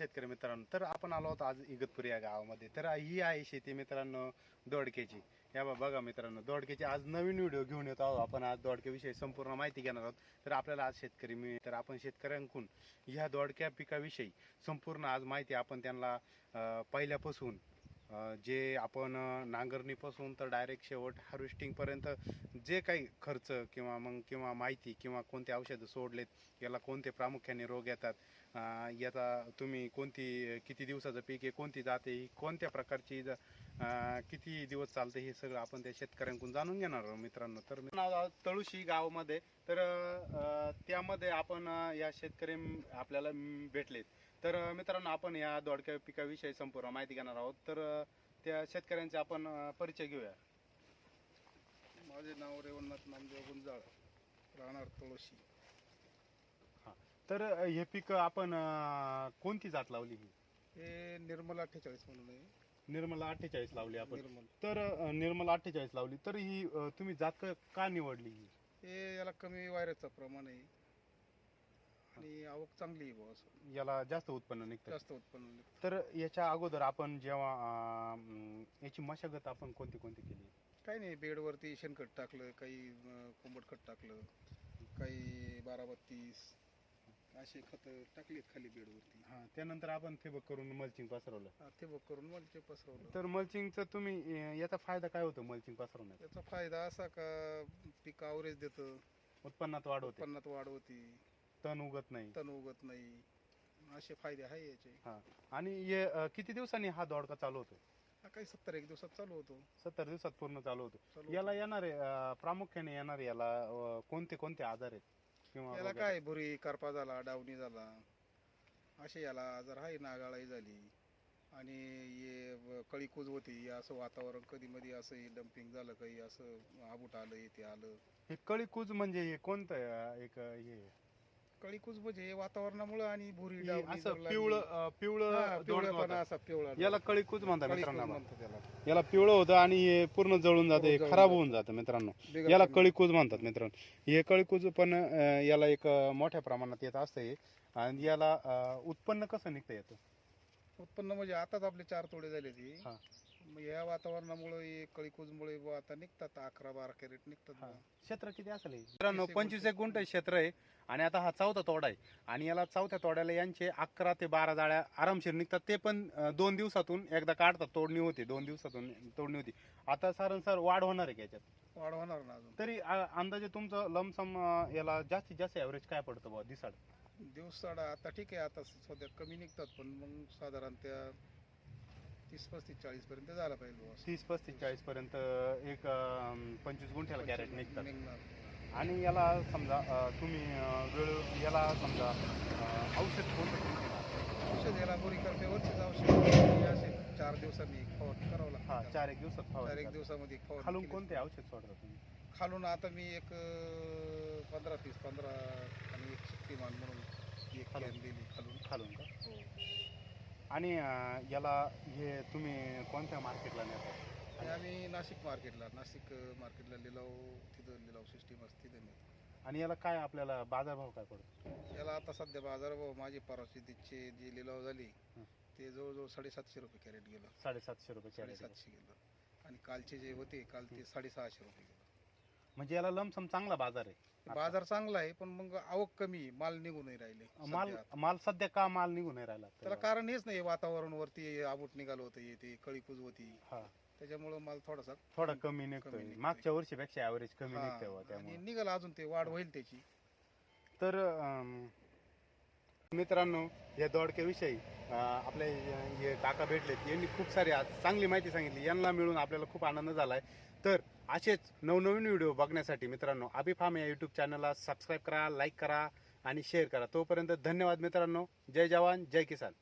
शेतकरी मित्रांनो तर आपण आलो आहोत आज इगतपुरी या गावामध्ये. तर ही आहे शेती मित्रांनो दोडक्याची. या बा- बघा मित्रांनो दोडक्याची आज नवीन व्हिडिओ घेऊन येत आहोत आपण. आज दोडक्याविषयी संपूर्ण माहिती घेणार आहोत. तर आपल्याला आज शेतकरी मी तर आपण शेतकऱ्यांकडून ह्या दोडक्या पिकाविषयी संपूर्ण आज माहिती आपण त्यांना पहिल्यापासून जे आपण नांगरणीपासून तर डायरेक्ट शेवट हार्वेस्टिंगपर्यंत जे काही खर्च किंवा मग किंवा माहिती किंवा कोणते औषधं सोडलेत याला कोणते प्रामुख्याने रोग येतात याचा तुम्ही कोणती किती दिवसाचं पीक आहे कोणती जाते ही कोणत्या प्रकारची ज- किती दिवस चालते हे सगळं आपण त्या शेतकऱ्यांकडून जाणून घेणार आहोत मित्रांनो. तर तळुशी गावामध्ये. तर त्यामध्ये आपण या शेतकरी आपल्याला भेटलेत. तर मित्रांनो आपण या दोडक्या पिकाविषयी संपूर्ण माहिती घेणार आहोत. तर त्या शेतकऱ्यांचे आपण परिचय घेऊया. माझे नाव रेवणनाथ नामदेव गुंजाळ राहणार तुळशी. तर अं, हे पीक आपण कोणती जात लावली ही? हे निर्मल अठ्ठेचाळीस म्हणून आहे. निर्मला अठ्ठेचाळीस लावली आपण. निर्मल. तर अं, निर्मला अठ्ठेचाळीस लावली तर ही अं, तुम्ही जात क- का निवडली ही? हे याला कमी व्हायरसचं प्रमाण आहे. आणि आवक चांगली आहे बुवा असं. याला जास्त उत्पन्न निघतं जास्त उत्पन्न निघतं. तर याच्या अगोदर आपण जेव्हा अं, याची मशागत आपण कोणती कोणती केली? काही नाही बेडवरती शेणखत टाकलं काही अं, कोंबडखत टाकलं काही बारा बत्तीस असे खत टाकलीत खाली बेडवरती. हा त्यानंतर आपण ठिबक करून मल्चिंग पसरवलं. बघ करून मला ते पसरवलं. तर मल्चिंगचं तुम्ही अं, याचा फायदा काय होतो मल्चिंग पसरवण्याचा? याचा फायदा असा का पीक आवरेज देतं. उत्पन्नात वाढ होते. उत्पन्नात वाढ होती. तण उगत नाही. तण उगत नाही. असे फायदे आहे याचे. हा. आणि हे अं, किती दिवसांनी हा दोडका चालू होतो हा काही सत्तर एक दिवसात चालू होतो. सत्तर दिवसात पूर्ण चालू होतो चालू याला येणारे अं, प्रामुख्याने येणारे याला अं, कोणते कोणते आजार आहेत? किंवा याला काय भुरी करपा झाला डावणी झाला असे याला आजार आहे नागाळाई झाली आणि हे व- कळीकूज होती असं वातावरण कधी मध्ये असं डम्पिंग झालं काही असं आबूट आलं हे ते आलं. हे कळीकूज म्हणजे हे कोणतं अं, एक अं, हे? कळीकूज म्हणजे हे वातावरणामुळे आणि भुरी असं लागली- पिवळं हा, पिवळं पिवळेपणा. असा पिवळा याला कळीकूज म्हणतात कळीकूज मित्रांनो म्हणतात याला. याला पिवळं होतं आणि हे पूर्ण जळून जाते हो, जळून खराब. होऊन जातं मित्रांनो. बिगर याला कमी- कळीकूज म्हणतात मित्रांनो. हे कळीकूज पण अं, याला एक अं, मोठ्या प्रमाणात येत असतं आणि याला अं, उत्पन्न कसं निघतं येतं उत्पन्न म्हणजे आताच आपले चार तोडे झाले ती. हा. मग या वातावरणामुळे कळीकूजमुळे बुवा आता निघतात अकरा बारा कॅरेट निघतात बुवा. क्षेत्र किती असेल हे? मित्रांनो एक पंचवीस गुंठ. एक गुंठ. क्षेत्र आहे आणि आता हा चौथा तोडा आहे. आणि याला चौथ्या तोड्याला यांचे अकरा ते बारा जाळ्या आरामशीर निघतात. ते पण अं, दोन दिवसातून एकदा काढतात. तोडणी होती दोन दिवसातून तोडणी होती. आता सारंसर वाढ होणार आहे का याच्यात? वाढ होणार ना अजून. तरी अं, अंदाजे तुमचं लमसम याला जास्तीत जास्त ॲव्हरेज काय पडतं बुवा दिसाड? दिवसाडा आता ठीक आहे आता सध्या कमी निघतात पण मग साधारण त्या तीस पस्तीस चाळीस पर्यंत झाला पाहिजे बुवा. तीस पस्तीस चाळीस पर्यंत एक अं, पंचवीस गुंठ्याला कॅरेट निघतात निघणार आणि याला समजा अं, तुम्ही अं, वेळ याला समजा अं, औषध कोणतं? औषध याला बोरी करपेवरचीच औषध हे असे चार दिवसांनी एक फवारणी करावं हा लागतं चार एक दिवसात चार फवारणी एक करता. दिवसामध्ये एक फवारणी खालून केली. कोणते औषध सोडता तुम्ही खालून आता मी एक अं, पंधरा तीस पंधरा आणि एक शक्तिमान म्हणून एक खालून. कॅन दिली खालून आणि अं, याला हे तुम्ही कोणत्या मार्केटला नेता? आणि आम्ही नाशिक मार्केटला नाशिक अं, मार्केटला लिलाव तिथं लिलाव सिस्टीम असते तिथे नेतो. आणि याला काय आपल्याला बाजारभाव काय पडतो? याला आता सध्या बाजारभाव माझी परवाशीचे जे लिलाव झाली हं. ते जवळजवळ साडेसातशे रुपये कॅरेट गेलं. साडेसातशे रुपये कॅरेट साडेसातशे गेलं. आणि कालचे जे होते काल ते साडेसहाशे रुपये गेलं. म्हणजे याला लमसम चांगला बाजार आहे. बाजार चांगला आहे पण मग आवक कमी आहे, माल निघून नाही राहिले माल सध्या. माल सध्या का माल निघून नाही राहिला? त्याला कारण हेच नाही वातावरण वरती आबूट निघालं होतं हे ते कळीकूज होती. हा. त्याच्यामुळे माल थोडासा थोडा कमी निघतोय. निघतोय. मागच्या वर्षीपेक्षा ऍव्हरेज कमी हा, निघतोय बुवा आणि त्यामुळे. निघाल अजून ते वाढ होईल त्याची. तर मित्रांनो या दोडक्याविषयी आपले हे काका भेटलेत. यांनी खूप सारी आज चांगली माहिती सांगितली. यांना मिळून आपल्याला खूप आनंद झालाय. तर असेच नवनवीन व्हिडिओ बघण्यासाठी मित्रांनो अभि फार्म या युट्यूब चॅनलला सबस्क्राईब करा लाईक करा आणि शेअर करा. तोपर्यंत धन्यवाद मित्रांनो. जय जवान जय किसान.